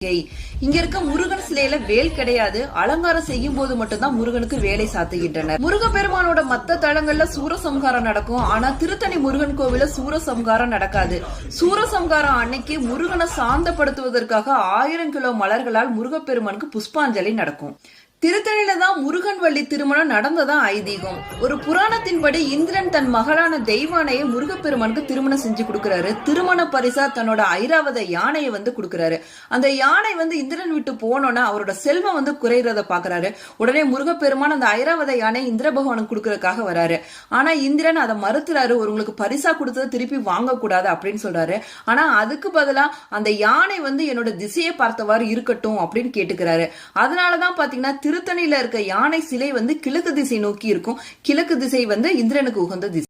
இங்க இருக்க முருகன் சிலையில வேல் கிடையாது. அலங்காரம் செய்யும் போது மட்டும்தான் முருகனுக்கு வேலை சாத்துகின்றனர். முருகப்பெருமானோட மத்த தளங்கள்ல சூரசம்ஹாரம் நடக்கும். ஆனா திருத்தணி முருகன் கோவில சூரசம்ஹாரம் நடக்காது. சூரசம்ஹாரம் அன்னைக்கு முருகனை சாந்தப்படுத்துவதற்காக ஆயிரம் கிலோ மலர்களால் முருகப்பெருமானுக்கு புஷ்பாஞ்சலி நடக்கும். திருத்தணியில தான் முருகன் வள்ளி திருமணம் நடந்ததா ஐதீகம். ஒரு புராணத்தின்படி இந்திரன் தன் மகளான தெய்வானையை முருகப்பெருமானுக்கு திருமணம் செஞ்சு கொடுக்கறாரு. திருமண பரிசா தன்னோட ஐராவத யானையை வந்து கொடுக்கறாரு. அந்த யானை வந்து இந்திரன் விட்டு போனோன்னா அவரோட செல்வம் வந்து குறையிறத பாக்குறாரு உடனே முருகப்பெருமான் அந்த ஐராவத யானை இந்திர பகவானுக்கு கொடுக்கறதுக்காக வராரு. ஆனா இந்திரன் அதை மறுத்துறாரு. உங்களுக்கு பரிசா கொடுத்ததை திருப்பி வாங்க கூடாது அப்படின்னு சொல்றாரு. ஆனா அதுக்கு பதிலா அந்த யானை வந்து என்னோட திசையை பார்த்தவாறு இருக்கட்டும் அப்படின்னு கேட்டுக்கிறாரு. அதனாலதான் பாத்தீங்கன்னா திருத்தணியில இருக்க யானை சிலை வந்து கிழக்கு திசை நோக்கி இருக்கும். கிழக்கு திசை வந்து இந்திரனுக்கு உகந்த திசை.